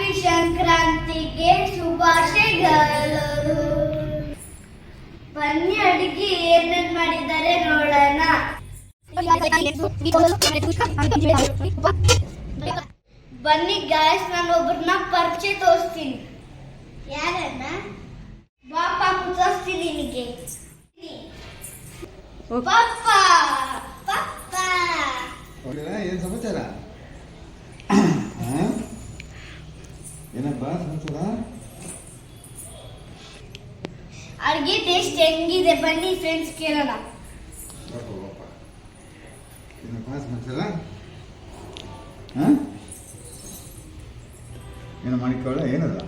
Happy ಸಂಕ್ರಾಂತಿಗೆ ಶುಭಾಶಯಗಳು. ಬನ್ನಿ ಅಡಿಗೆ, ಏನೇನ್ ಮಾಡಿದ್ದಾರೆ ನೋಡೋಣ. ಬನ್ನಿ ಗಾಯಸ್ ನಾನು ಒಬ್ಬರನ್ನ ಪರಿಚಯ ತೋರಿಸ್ತೀನಿ. ಯಾರನ್ನ? ಬಾಪ ತೋರಿಸ್ತೀನಿ ನಿನಗೆ. ಪಪ್ಪ ಪಪ್ಪ ಏನು ಸಮಾಚಾರ? ಏನಪ್ಪ ಸಮಾಚಾರ ಅಡ್ಗೆ ಟೇಸ್ಟ್ ಹೆಂಗಿದೆ? ಬನ್ನಿ ಫ್ರೆಂಡ್ಸ್ ಕೇಳೋಣ. ಏನಪ್ಪ ಸಮಾಚಾರ ಹಾಂ? ಏನು ಮಾಡಿಕೊಳ್ಳ ಏನದ?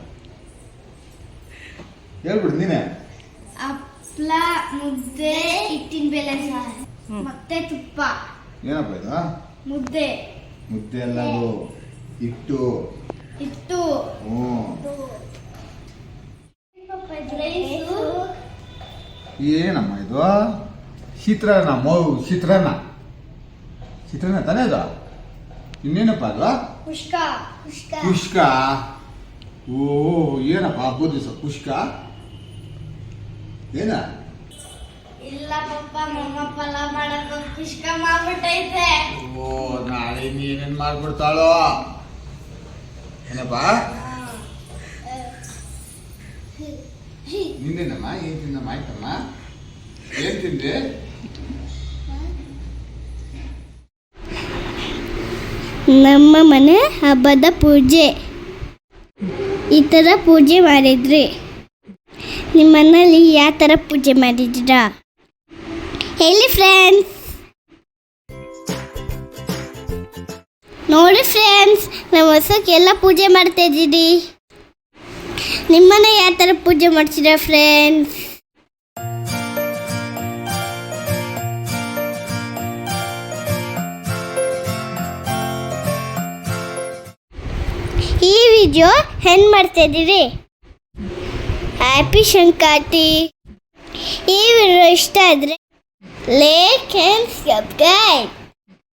ಹೇಳ್ಬಿಡು ನೀನೆ. ಹಪ್ಳ ಮುದ್ದೆ ಹಿಟ್ಟಿನ ಬೆಲೆ ಸಾರು ಮತ್ತೆ ತುಪ್ಪ. ಏನಪ್ಪ ಇದು? ಮುದ್ದೆ. ಮುದ್ದೆ ಅಲ್ಲ ಅದು. ಹಿಟ್ಟು. ರೈಸು ಏನಮ್ಮ ಇದು? ಚಿತ್ರಾನ್ನ ಮೌ ಚಿತ್ರಾನ್ನ. ಚಿತ್ರಾನ್ನ ತಾನೇ ಅದು ಇನ್ನೇನಪ್ಪ ಅದು? ಪುಷ್ಕ ಪುಷ್ಕ. ಓ ಏನಪ್ಪ ಹಬ್ಬದ ದಿವಸ ಪುಷ್ಕ? ಏನ? ಇಲ್ಲ ಪಪ್ಪ ಮಮ್ಮ ಪಲಾವ್ ಮಾಡಕ್ ಕುಷ್ಕ ಮಾಡ್ಬಿಟ್ಟೈತೆ. ಓ ನಾಳೆ ನೀನೇನ್ ಮಾಡ್ಬಿಡ್ತಾಳೋ? ನಿಂದೇನಮ್ಮ? ಏನ್ ತಿಂದಮ್ಮ? ಆಯ್ತಮ್ಮ? ಏನ್ ನಮ್ಮ ಮನೆ ಹಬ್ಬದ ಪೂಜೆ. ಈ ತರ ಪೂಜೆ ಮಾಡಿದ್ರಿ ನಿಮ್ಮ ಮನೇಲಿ ಯಾವ ತರ ಪೂಜೆ ಮಾಡಿದ್ದೀರಾ? ಹೇಳಿ ಫ್ರೆಂಡ್ಸ್ ನೋಡಿ ಫ್ರೆಂಡ್ಸ್ ನಮ್ಮ ಹೊಸಕ್ಕೆಲ್ಲ ಪೂಜೆ ಮಾಡ್ತಾ ಇದ್ದೀರಿ. ನಿಮ್ಮನೆ ಯಾವ ಥರ ಪೂಜೆ ಮಾಡ್ತೀರಾ ಫ್ರೆಂಡ್ಸ್ ಈ ವಿಡಿಯೋ ಹೆಂಗ್ ಮಾಡ್ತಾ ಇದ್ದೀರಿ? ಹ್ಯಾಪಿ ಸಂಕ್ರಾಂತಿ ಈ ವಿಡಿಯೋ ಇಷ್ಟ ಆದರೆ ಲೇಕ್ ಆ್ಯಂಡ್ ಸಬ್ಸ್ಕ್ರೈಬ್